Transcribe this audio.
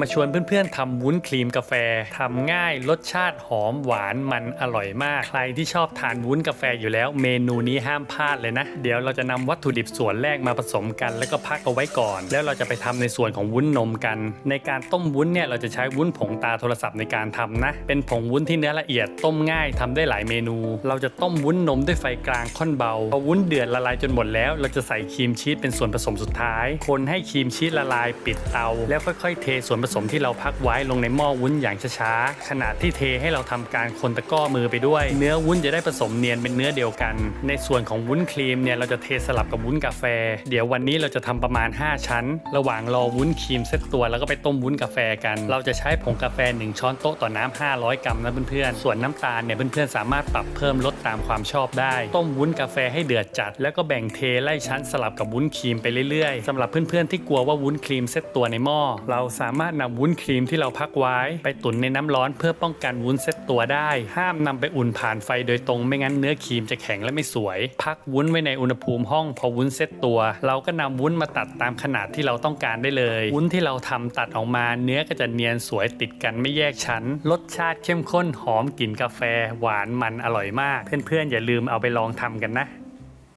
มาชวนเพื่อนๆทำวุ้นครีมกาแฟทำง่ายรสชาติหอมหวานมันอร่อยมาก ใครที่ชอบทานวุ้นกาแฟอยู่แล้ว เมนูนี้ห้ามพลาดเลยนะ เดี๋ยวเราจะนำวัตถุดิบส่วนแรกมาผสมกัน แล้วก็พักเอาไว้ก่อน แล้วเราจะไปทำในส่วนของวุ้นนมกัน ในการต้มวุ้นเนี่ยเราจะใช้วุ้นผงตาโทรศัพท์ในการทำนะ เป็นผงวุ้นที่เนื้อละเอียดต้มง่ายทำได้หลายเมนู เราจะต้มวุ้นนมด้วยไฟกลางค่อนเบาพอวุ้นเดือดละลายจนหมดแล้ว เราจะใส่ครีมชีสเป็นส่วนผสมสุดท้าย คนให้ครีมชีสละลายปิดเตา แล้วค่อยๆเทส่วนผสมที่เราพักไว้ลงในหม้อวุ้นอย่างช้าๆขณะที่เทให้เราทำการคนตะก้อมือไปด้วย เนื้อวุ้นจะได้ผสมเนียนเป็นเนื้อเดียวกัน ในส่วนของวุ้นครีมเนี่ยเราจะเทสลับกับวุ้นกาแฟ เดี๋ยววันนี้เราจะทำประมาณ 5 ชั้น ระหว่างรอวุ้นครีมเซตตัวแล้วก็ไปต้มวุ้นกาแฟกัน เราจะใช้ผงกาแฟ 1 ช้อนโต๊ะต่อน้ำ500 กรัมนะเพื่อนๆส่วนน้ำตาลเนี่ยเพื่อนๆสามารถปรับเพิ่มลดตามความชอบได้ ต้มวุ้นกาแฟให้เดือดจัด แล้วก็แบ่งเทไล่ชั้นสลับกับวุ้นครีมไปเรื่อยๆสำหรับเพื่อนๆที่กลัวว่าวุ้นครีมเซตตัวในหม้อเราสามารถนำวุ้นครีมที่เราพักไว้ ไปตุ๋นในน้ำร้อนเพื่อป้องกันวุ้นเซตตัวได้ ห้ามนำไปอุ่นผ่านไฟโดยตรงไม่งั้นเนื้อครีมจะแข็งและไม่สวย พักวุ้นไว้ในอุณหภูมิห้องพอวุ้นเซตตัว เราก็นำวุ้นมาตัดตามขนาดที่เราต้องการได้เลย วุ้นที่เราทำตัดออกมาเนื้อก็จะเนียนสวยติดกันไม่แยกชั้น รสชาติเข้มข้นหอมกลิ่นกาแฟ หวานมันอร่อยมาก เพื่อนๆอย่าลืมเอาไปลองทำกันนะ